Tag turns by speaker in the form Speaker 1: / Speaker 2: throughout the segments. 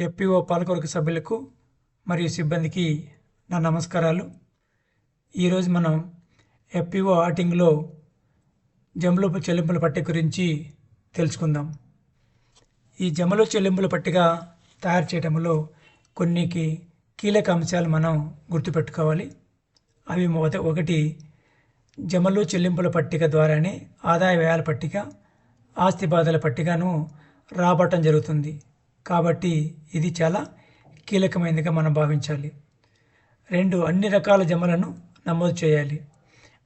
Speaker 1: FPO పాలకవర్గ సభ్యులకు మరియు సిబ్బందికి నా నమస్కారాలు. ఈరోజు మనం ఎఫ్పిఓ ఆటింగ్లో జమలు చెల్లింపుల పట్టిక గురించి తెలుసుకుందాం. ఈ జమలు చెల్లింపుల పట్టిక తయారు చేయడంలో కొన్నికి కీలక అంశాలు మనం గుర్తుపెట్టుకోవాలి. అవి ఒకటి జమలు చెల్లింపుల పట్టిక ద్వారానే ఆదాయ వ్యయాల పట్టిక ఆస్తి బాధల పట్టికను రాబట్టడం జరుగుతుంది. కాబట్టి ఇది చాలా కీలకమైనదిగా మనం భావించాలి. రెండు అన్ని రకాల జమలను నమోదు చేయాలి.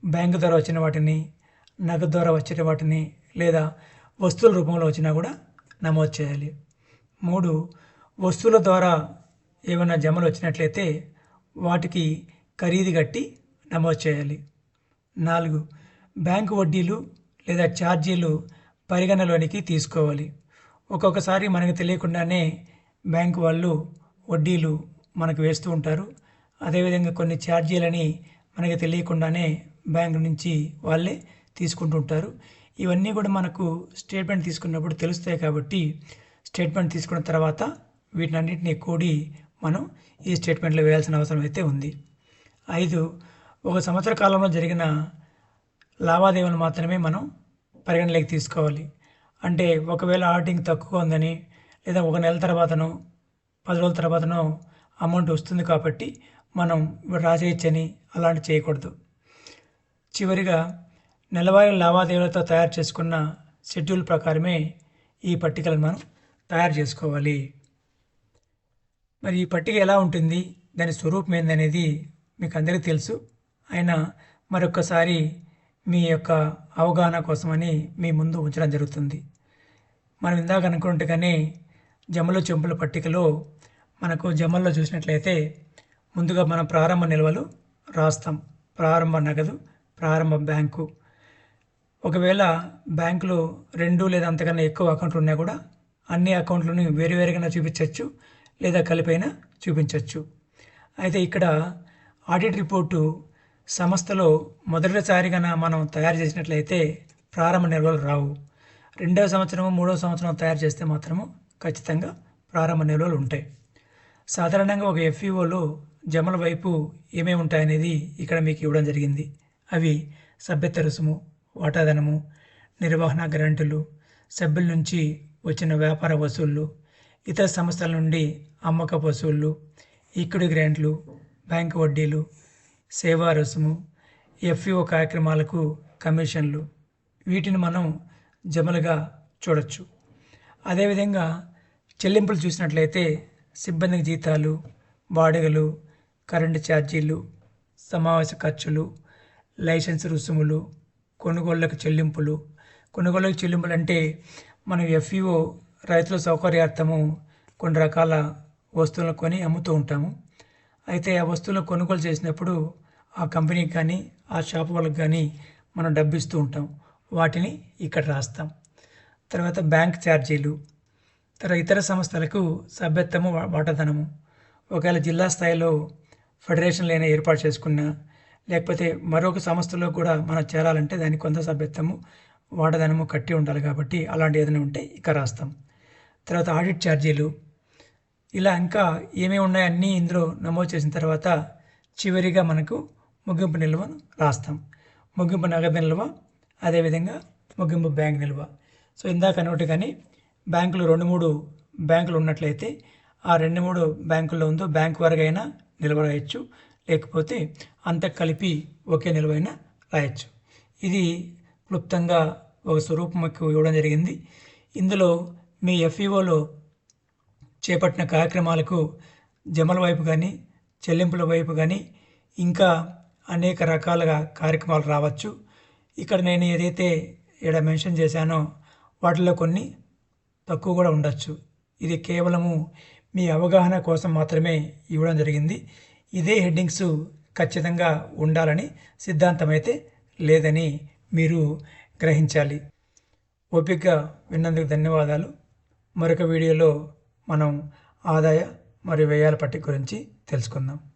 Speaker 1: బ్యాంకు ద్వారా వచ్చిన వాటిని నగదు ద్వారా వచ్చిన వాటిని లేదా వస్తువుల రూపంలో వచ్చినా కూడా నమోదు చేయాలి. మూడు వస్తువుల ద్వారా ఏమైనా జమలు వచ్చినట్లయితే వాటికి ఖరీదు కట్టి నమోదు చేయాలి. నాలుగు బ్యాంకు వడ్డీలు లేదా ఛార్జీలు పరిగణలోనికి తీసుకోవాలి. ఒక్కొక్కసారి మనకు తెలియకుండానే బ్యాంకు వాళ్ళు వడ్డీలు మనకు వేస్తూ ఉంటారు. అదేవిధంగా కొన్ని ఛార్జీలని మనకి తెలియకుండానే బ్యాంకు నుంచి వాళ్ళే తీసుకుంటుంటారు ఇవన్నీ కూడా మనకు స్టేట్మెంట్ తీసుకున్నప్పుడు తెలుస్తాయి కాబట్టి స్టేట్మెంట్ తీసుకున్న తర్వాత వీటినన్నింటినీ కూడి మనం ఈ స్టేట్మెంట్లో వేయాల్సిన అవసరం అయితే ఉంది. ఐదు ఒక సంవత్సర కాలంలో జరిగిన లావాదేవీలు మాత్రమే మనం పరిగణలోకి తీసుకోవాలి. అంటే ఒకవేళ ఆడిటింగ్ తక్కువ ఉందని లేదా ఒక నెల తర్వాతనో పది రోజుల తర్వాతనో అమౌంట్ వస్తుంది కాబట్టి మనం రాసేయచ్చని అలాంటి చేయకూడదు. చివరిగా నెలవారీ లావాదేవీలతో తయారు చేసుకున్న షెడ్యూల్ ప్రకారమే ఈ పట్టికలను మనం తయారు చేసుకోవాలి. మరి ఈ పట్టిక ఎలా ఉంటుంది దాని స్వరూపం ఏందనేది మీకు అందరికీ తెలుసు. అయినా మరొకసారి మీ యొక్క అవగాహన కోసమని మీ ముందు ఉంచడం జరుగుతుంది. మనం ఇందాక అనుకున్నట్టుగానే జమలు చెంపుల పట్టికలో మనకు జమల్లో చూసినట్లయితే ముందుగా మనం ప్రారంభ నిల్వలు రాస్తాం. ప్రారంభ నగదు ప్రారంభ బ్యాంకు. ఒకవేళ బ్యాంకులో రెండు లేదా అంతకన్నా ఎక్కువ అకౌంట్లు ఉన్నా కూడా అన్ని అకౌంట్లను వేరువేరుగా చూపించవచ్చు లేదా కలిపైనా చూపించవచ్చు. అయితే ఇక్కడ ఆడిట్ రిపోర్టు సంస్థలో మొదటిసారిగా మనం తయారు చేసినట్లయితే ప్రారంభ నిల్వలు రావు. రెండవ సంవత్సరము మూడవ సంవత్సరం తయారు చేస్తే మాత్రము ఖచ్చితంగా ప్రారంభ నిల్వలు ఉంటాయి. సాధారణంగా ఒక ఎఫ్ఈఓలో జమల వైపు ఏమేమి ఉంటాయనేది ఇక్కడ మీకు ఇవ్వడం జరిగింది. అవి సభ్యత రుసుము వాటాధనము నిర్వహణ గ్రాంటులు సభ్యుల నుంచి వచ్చిన వ్యాపార వసూళ్ళు ఇతర సంస్థల నుండి అమ్మక వసూళ్ళు ఈక్విటీ గ్రాంట్లు బ్యాంకు వడ్డీలు సేవా రుసుము ఎఫ్ఈఓ కార్యక్రమాలకు కమిషన్లు. వీటిని మనం జమలుగా చూడొచ్చు. అదేవిధంగా చెల్లింపులు చూసినట్లయితే సిబ్బందికి జీతాలు బాడుగలు కరెంటు ఛార్జీలు సమావేశ ఖర్చులు లైసెన్స్ రుసుములు కొనుగోళ్ళకు చెల్లింపులు. కొనుగోళ్ళకు చెల్లింపులు అంటే మనం ఎఫ్ఈఓ రైతుల సౌకర్యార్థము కొన్ని రకాల వస్తువులను కొని అమ్ముతూ ఉంటాము. అయితే ఆ వస్తువులను కొనుగోలు చేసినప్పుడు ఆ కంపెనీకి కానీ ఆ షాప్ వాళ్ళకి కానీ మనం డబ్బు ఇస్తూ ఉంటాం వాటిని ఇక్కడ రాస్తాం. తర్వాత బ్యాంక్ ఛార్జీలు తర్వాత ఇతర సంస్థలకు సభ్యత్వము వా- వాటాధనము ఒకవేళ జిల్లా స్థాయిలో ఫెడరేషన్లు అయినా ఏర్పాటు చేసుకున్నా లేకపోతే మరొక సంస్థలో కూడా మనం చేరాలంటే దానికి కొంత సభ్యత్వము వాటాధనము కట్టి ఉండాలి కాబట్టి అలాంటి ఏదైనా ఉంటే ఇక్కడ రాస్తాం. తర్వాత ఆడిట్ ఛార్జీలు. ఇలా ఇంకా ఏమేమి ఉన్నాయో అన్నీ ఇందులో నమోదు చేసిన తర్వాత చివరిగా మనకు ముగింపు నిల్వను రాస్తాం. ముగింపు నగదు నిల్వ అదేవిధంగా ముగింపు బ్యాంక్ నిల్వ. సో ఇందాక అన్నట్టు కానీ బ్యాంకులు రెండు మూడు బ్యాంకులు ఉన్నట్లయితే ఆ రెండు మూడు బ్యాంకుల్లో ఉందో బ్యాంకు వరకైనా నిల్వ రాయొచ్చు. లేకపోతే అంత కలిపి ఒకే నిల్వైన రాయొచ్చు. ఇది క్లుప్తంగా ఒక స్వరూపంకు ఇవ్వడం జరిగింది. ఇందులో మీ ఎఫ్ఈఓలో చేపట్టిన కార్యక్రమాలకు జమల వైపు కానీ చెల్లింపుల వైపు కానీ ఇంకా అనేక రకాలుగా కార్యక్రమాలు రావచ్చు. ఇక్కడ నేను ఏదైతే ఇక్కడ మెన్షన్ చేశానో వాటిలో కొన్ని తక్కువ కూడా ఉండొచ్చు. ఇది కేవలము మీ అవగాహన కోసం మాత్రమే ఇవ్వడం జరిగింది. ఇదే హెడ్డింగ్స్ ఖచ్చితంగా ఉండాలని సిద్ధాంతం అయితే లేదని మీరు గ్రహించాలి. ఓపికగా విన్నందుకు ధన్యవాదాలు. మరొక వీడియోలో మనం ఆదాయ మరియు వ్యయాల పట్టిక గురించి తెలుసుకుందాం.